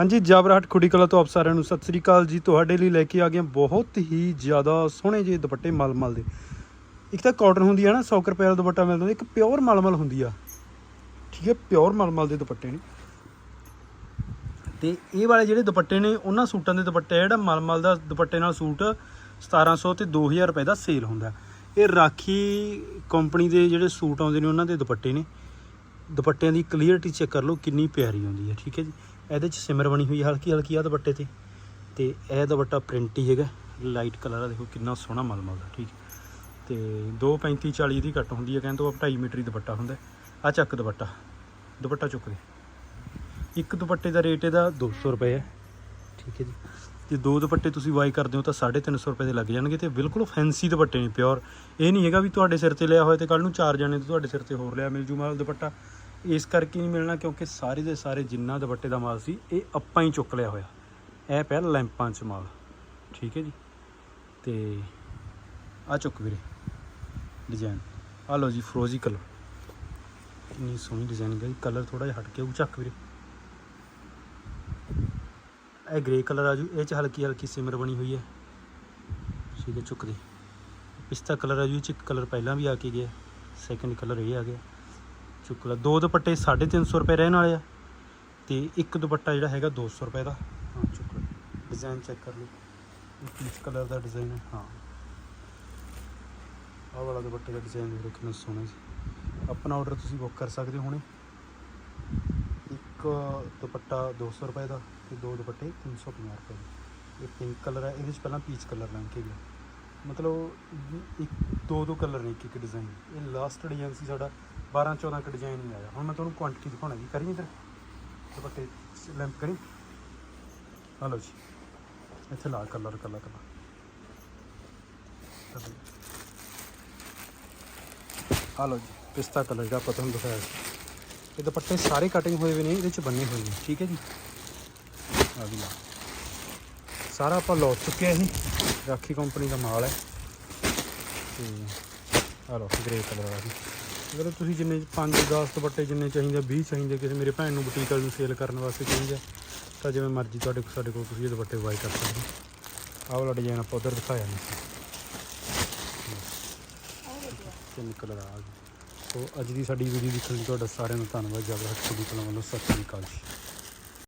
ਹਾਂਜੀ, ਜਾਬਰਾਹਟ ਖੁੱਡੀ ਕਲਾ ਤੋਂ ਆਪ ਸਾਰਿਆਂ ਨੂੰ ਸਤਿ ਸ੍ਰੀ ਅਕਾਲ ਜੀ। ਤੁਹਾਡੇ ਲਈ ਲੈ ਕੇ ਆ ਗਏ ਬਹੁਤ ਹੀ ਜ਼ਿਆਦਾ ਸੋਹਣੇ ਜਿਹੇ ਦੁਪੱਟੇ ਮਲਮਲ ਦੇ। ਇੱਕ ਤਾਂ ਕਾਟਨ ਹੁੰਦੀ ਹੈ ਨਾ 100 ਰੁਪਏ ਦਾ ਦੁਪੱਟਾ ਮਿਲਦਾ, ਇੱਕ ਪਿਓਰ ਮਲਮਲ ਹੁੰਦੀ ਆ। ਠੀਕ ਹੈ ਪਿਓਰ ਮਲਮਲ ਦੇ ਦੁਪੱਟੇ ਨੇ। ਤੇ ਇਹ ਵਾਲੇ ਜਿਹੜੇ ਦੁਪੱਟੇ ਨੇ, ਉਹਨਾਂ ਸੂਟਾਂ ਦੇ ਦੁਪੱਟੇ ਜਿਹੜਾ ਮਲਮਲ ਦਾ ਦੁਪੱਟੇ ਨਾਲ ਸੂਟ 1700 ਤੇ 2000 ਰੁਪਏ ਦਾ ਸੇਲ ਹੁੰਦਾ। ਇਹ ਰਾਖੀ ਕੰਪਨੀ ਦੇ ਜਿਹੜੇ ਸੂਟ ਆਉਂਦੇ ਨੇ, ਉਹਨਾਂ ਦੇ ਦੁਪੱਟੇ ਨੇ। ਦੁਪੱਟਿਆਂ ਦੀ ਕਲੀਅਰਟੀ ਚੈੱਕ ਕਰ ਲਓ, ਕਿੰਨੀ ਪਿਆਰੀ ਆਉਂਦੀ ਹੈ ਠੀਕ ਹੈ ਜੀ। ਇਹਦੇ ਚ ਸਿਮਰ ਬਣੀ ਹੋਈ ਹਲਕੀ ਹਲਕੀ ਆ ਦੁਪੱਟੇ ਤੇ। ਤੇ ਇਹ ਦੁਪੱਟਾ ਪ੍ਰਿੰਟ ਹੀ ਹੈਗਾ, ਲਾਈਟ ਕਲਰ ਆ, ਦੇਖੋ ਕਿੰਨਾ ਸੋਹਣਾ ਮਲਮਲ ਦਾ ਠੀਕ। ਹੈ। ਤੇ 235 40 ਦੀ ਕੱਟ ਹੁੰਦੀ ਹੈ ਕਹਿੰਦੇ ਉਹ 2.5 ਮੀਟਰ ਹੀ ਦੁਪੱਟਾ ਹੁੰਦਾ। ਆ ਚੱਕ ਦੁਪੱਟਾ ਦੁਪੱਟਾ ਚੁੱਕ ਦੇ ਇੱਕ ਦੁਪੱਟੇ ਦਾ ਰੇਟ ਇਹਦਾ 200 ਰੁਪਏ ਹੈ ਠੀਕ ਹੈ ਜੀ। ਜੇ ਦੋ ਦੁਪੱਟੇ ਤੁਸੀਂ ਵਾਈ ਕਰਦੇ ਹੋ ਤਾਂ 350 ਰੁਪਏ ਦੇ ਲੱਗ ਜਾਣਗੇ ਤੇ ਬਿਲਕੁਲ ਫੈਂਸੀ ਦੁਪੱਟੇ ਨੇ ਪਿਓਰ ਇਹ ਨਹੀਂ ਹੈਗਾ ਵੀ ਤੁਹਾਡੇ ਸਿਰ ਤੇ ਲਿਆ ਹੋਇਆ ਤੇ ਕੱਲ ਨੂੰ ਚਾਰ ਜਾਣੇ ਤੇ ਤੁਹਾਡੇ ਸਿਰ ਤੇ ਹੋਰ ਲਿਆ ਮਿਲ ਜੂ ਮਾਲ ਦੁਪੱਟਾ। ਇਸ ਕਰਕੇ ਨਹੀਂ ਮਿਲਣਾ ਕਿਉਂਕਿ ਸਾਰੇ ਦੇ ਸਾਰੇ ਜਿੰਨਾ ਦੁਪੱਟੇ ਦਾ ਮਾਲ ਸੀ, ਇਹ ਆਪਾਂ ਹੀ ਚੁੱਕ ਲਿਆ ਹੋਇਆ। ਇਹ ਪਿਆ ਲੈਂਪਾਂ 'ਚ ਮਾਲ। ਠੀਕ ਹੈ ਜੀ? ਤੇ ਆ ਚੁੱਕ ਵੀਰੇ ਡਿਜ਼ਾਈਨ ਆ ਲਓ ਜੀ ਫਰੋਜ਼ੀ ਕਲਰ ਇੰਨੀ ਸੋਹਣੀ ਡਿਜ਼ਾਈਨਿੰਗ ਹੈ ਜੀ ਕਲਰ ਥੋੜਾ ਜਿਹਾ ਹਟ ਕੇ ਉਹ ਚੱਕ ਵੀਰੇ। ਇਹ ਗ੍ਰੇ ਕਲਰ ਆ ਜੂ। ਇਹ ਚ ਹਲਕੀ ਹਲਕੀ ਸਿਮਰ ਬਣੀ ਹੋਈ ਹੈ। ਠੀਕ ਹੈ, ਚੁੱਕ ਦੇ। ਪਿਸਤਾ ਕਲਰ ਆ ਜੂ। ਇਹ ਚ ਕਲਰ ਪਹਿਲਾਂ ਵੀ ਆ ਕੇ ਗਿਆ। ਸੈਕੰਡ ਕਲਰ ਇਹ ਆ ਗਿਆ। ਚੁੱਕ ਲਾ ਦੋ ਦੁਪੱਟੇ 350 ਰੁਪਏ ਰਹਿਣ ਵਾਲੇ ਆ ਤੇ ਇੱਕ ਦੁਪੱਟਾ ਜਿਹੜਾ ਹੈਗਾ 200 ਰੁਪਏ ਦਾ। ਹਾਂ, ਚੁੱਕ ਲਓ ਡਿਜ਼ਾਈਨ ਚੈੱਕ ਕਰ ਲਓ। ਪੀਚ ਕਲਰ ਦਾ ਡਿਜ਼ਾਈਨ ਹੈ। ਹਾਂ। ਆਹ ਵਾਲਾ ਦੁਪੱਟੇ ਦਾ ਡਿਜ਼ਾਈਨ ਦੇਖੋ ਕਿੰਨਾ ਸੋਹਣਾ ਸੀ ਆਪਣਾ ਆਰਡਰ ਤੁਸੀਂ ਬੁੱਕ ਕਰ ਸਕਦੇ ਹੋ ਹੁਣੇ। ਇੱਕ ਦੁਪੱਟਾ 200 ਰੁਪਏ ਦਾ ਤੇ ਦੋ ਦੁਪੱਟੇ 350 ਰੁਪਏ ਦੇ। ਇਹ ਪਿੰਕ ਕਲਰ ਹੈ। ਇਹਦੇ ਵਿੱਚ ਪਹਿਲਾਂ ਪੀਚ ਕਲਰ ਲੰਘ ਕੇ ਗਿਆ। ਮਤਲਬ ਇੱਕ ਦੋ ਦੋ ਕਲਰ ਨੇ ਇੱਕ ਇੱਕ ਡਿਜ਼ਾਈਨ ਇਹ ਲਾਸਟ ਡਿਜ਼ਾਈਨ ਸੀ ਸਾਡਾ 12 14 ਕ ਡਿਜ਼ਾਈਨ ਨਹੀਂ ਆਇਆ। ਹੁਣ ਮੈਂ ਤੁਹਾਨੂੰ ਕੁਆਂਟੀਟੀ ਦਿਖਾਉਣਾ ਜੀ। ਕਰੀ ਇਧਰ। ਦੁਪੱਟੇ ਲੈਂਪ ਕਰੀ ਆ ਲਓ ਜੀ। ਇੱਥੇ ਲਾ ਕਲਰ ਕਲਰ ਕਲਰ ਆ ਲਓ ਜੀ। ਪਿਸਤਾ ਕਲਰ ਦਾ ਪਤਾ ਤੁਹਾਨੂੰ ਦਿਖਾਇਆ ਇਹ ਦੁਪੱਟੇ ਸਾਰੇ ਕਟਿੰਗ ਹੋਏ ਹੋਏ ਨੇ, ਇਹਦੇ ਚ ਬੰਨੇ ਹੋਏ ਨੇ। ਠੀਕ ਹੈ ਜੀ? ਆ ਵੀ ਲਾ। ਸਾਰਾ ਆਪਾਂ ਲੋ ਚੁੱਕਿਆ ਇਹ ਰਾਖੀ ਕੰਪਨੀ ਦਾ ਮਾਲ ਹੈ। ਤੇ ਆ ਲੋ ਗ੍ਰੇ ਕਲਰ ਵਾਲਾ ਜੀ। ਅਗਰ ਤੁਸੀਂ ਜਿੰਨੇ 5 10 ਦੁਪੱਟੇ ਜਿੰਨੇ ਚਾਹੀਦੇ 20 ਚਾਹੀਦੇ ਕਿਸੇ ਮੇਰੇ ਭੈਣ ਨੂੰ ਬੁਟੀਕ ਵਾਲੇ ਨੂੰ ਸੇਲ ਕਰਨ ਵਾਸਤੇ ਚਾਹੀਦਾ ਤਾਂ ਜਿਵੇਂ ਮਰਜ਼ੀ ਤੁਹਾਡੇ ਸਾਡੇ ਕੋਲ ਤੁਸੀਂ ਇਹ ਦੁਪੱਟੇ ਬਾਈ ਕਰ ਸਕਦੇ ਹੋ। ਆਹ ਵਾਲਾ ਡਿਜ਼ਾਈਨ ਆਪਾਂ ਉਧਰ ਦਿਖਾਇਆ ਨਹੀਂ ਸੀ। ਤਿੰਨ ਕਲਰ ਸੋ ਅੱਜ ਦੀ ਸਾਡੀ ਵੀਡੀਓ ਦੇਖਣ ਲਈ ਤੁਹਾਡਾ ਸਾਰਿਆਂ ਦਾ ਧੰਨਵਾਦ। ਜਬ ਹੱਥ ਦੀ ਕਲਮ ਵੱਲੋਂ ਸਤਿ ਸ੍ਰੀ ਅਕਾਲ ਜੀ।